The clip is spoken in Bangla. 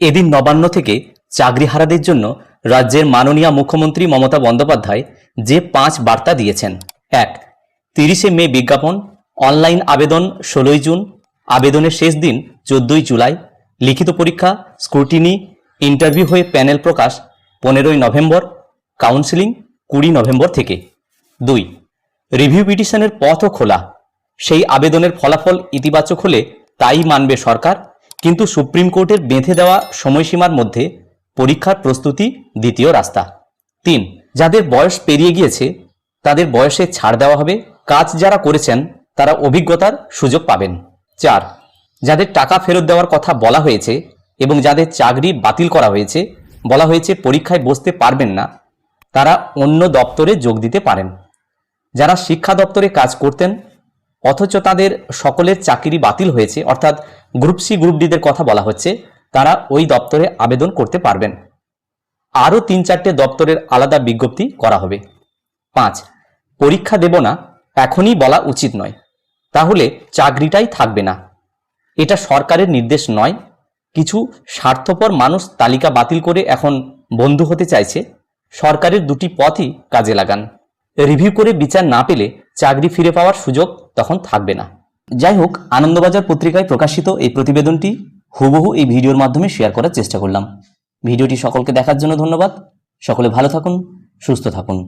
এদিন নবান্ন থেকে চাকরিহারাদের জন্য রাজ্যের মাননীয় মুখ্যমন্ত্রী মমতা বন্দ্যোপাধ্যায় যে পাঁচ বার্তা দিয়েছেন। এক, তিরিশে মে বিজ্ঞাপন, অনলাইন আবেদন ষোলোই জুন, আবেদনের শেষ দিন চোদ্দই জুলাই, লিখিত পরীক্ষা, স্ক্রুটিনি, ইন্টারভিউ হয়ে প্যানেল প্রকাশ পনেরোই নভেম্বর, কাউন্সিলিং কুড়ি নভেম্বর থেকে। দুই, রিভিউ পিটিশনের পথও খোলা। সেই আবেদনের ফলাফল ইতিবাচক হলে তাই মানবে সরকার। কিন্তু সুপ্রিম কোর্টের বেঁধে দেওয়া সময়সীমার মধ্যে পরীক্ষার প্রস্তুতি দ্বিতীয় রাস্তা। তিন, যাদের বয়স পেরিয়ে গিয়েছে, তাদের বয়সে ছাড় দেওয়া হবে। কাজ যারা করেছেন, তারা অভিজ্ঞতার সুযোগ পাবেন। চার, যাদের টাকা ফেরত দেওয়ার কথা বলা হয়েছে এবং যাদের চাকরি বাতিল করা হয়েছে, বলা হয়েছে পরীক্ষায় বসতে পারবেন না, তারা অন্য দপ্তরে যোগ দিতে পারেন। যারা শিক্ষা দপ্তরে কাজ করতেন অথচ তাদের সকলের চাকরি বাতিল হয়েছে, অর্থাৎ গ্রুপ সি, গ্রুপ ডিদের কথা বলা হচ্ছে, তারা ওই দপ্তরে আবেদন করতে পারবেন। আরও তিন চারটে দপ্তরের আলাদা বিজ্ঞপ্তি করা হবে। পাঁচ, পরীক্ষা দেব না, এখনই বলা উচিত নয়। তাহলে চাকরিটাই থাকবে না। এটা সরকারের নির্দেশ নয়। কিছু স্বার্থপর মানুষ তালিকা বাতিল করে এখন বন্ধু হতে চাইছে। সরকারের দুটি পথই কাজে লাগান। রিভিউ করে বিচার না পেলে চাকরি ফিরে পাওয়ার সুযোগ তখন থাকবে না। যাই হোক, আনন্দবাজার পত্রিকায় প্রকাশিত এই প্রতিবেদনটি হুবহু এই ভিডিওর মাধ্যমে শেয়ার করার চেষ্টা করলাম। ভিডিওটি সকলকে দেখার জন্য ধন্যবাদ। সকলে ভালো থাকুন, সুস্থ থাকুন।